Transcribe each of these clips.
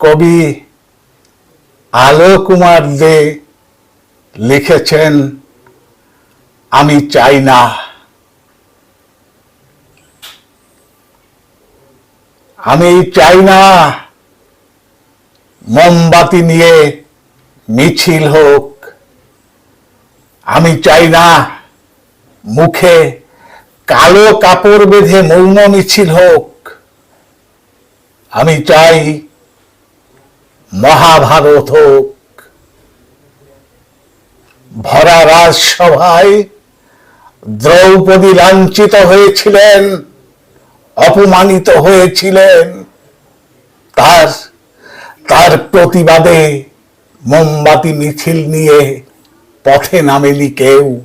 কবি আলো কুমার দে লিখেছেন, আমি চাই না। আমি চাই না। মোমবাতি নিয়ে মিছিল হোক। আমি চাই না। মুখে কালো কাপড় বেঁধে মৌন মিছিল হোক। আমি চাই মহাভারত হোক ভরা রাজসভায় দ্রৌপদী লাঞ্ছিত হয়েছিলেন, অপমানিত হয়েছিলেন। তার তার প্রতিবাদে মোমবাতি মিছিল নিয়ে পথে নামেলি কেউ।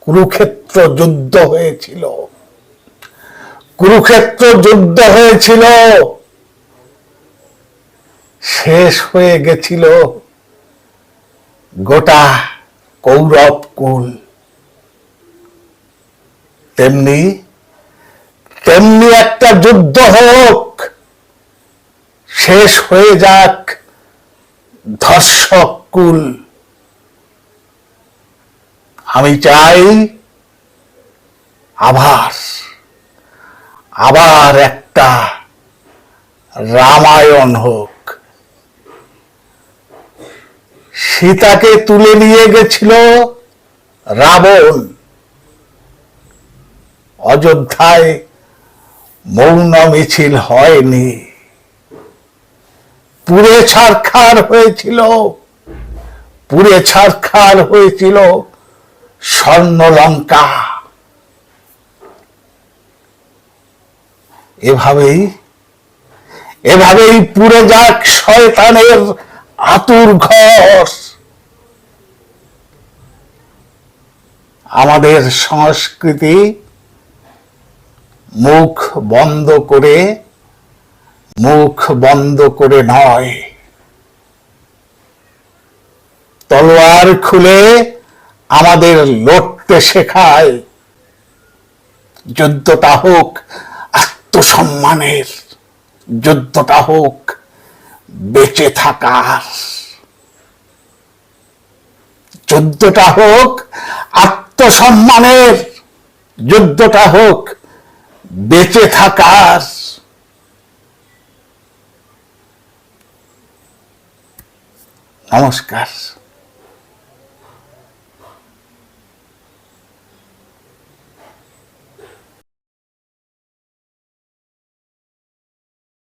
কুরুক্ষেত্র যুদ্ধ হয়েছিল। কুরুক্ষেত্র যুদ্ধ হয়েছিল। শেষ হয়ে গেছিল গোটা কৌরব কুল। তেমনি তেমনি একটা যুদ্ধ হোক, শেষ হয়ে যাক ধর্ষক কুল। আমি চাই আবার আবার একটা রামায়ণ হোক। সীতাকে তুলে নিয়ে গেছিল রাবণ। অযোধ্যায় মৌন মিছিল হয়নি। পুরে ছারখার হয়েছিল। পুরে ছারখার হয়েছিল স্বর্ণলঙ্কা। এভাবেই এভাবেই পুরে যাক শয়তানের আতুর ঘর। আমাদের সংস্কৃতি মুখ বন্ধ করে, মুখ বন্ধ করে নয়। তলোয়ার খুলে আমাদের লড়তে শেখায়। যুদ্ধটা হোক আত্মসম্মানের যুদ্ধটা হোক বেঁচে থাকার। যুদ্ধটা হোক আত্মসম্মানের যুদ্ধটা হোক বেঁচে থাকার। নমস্কার।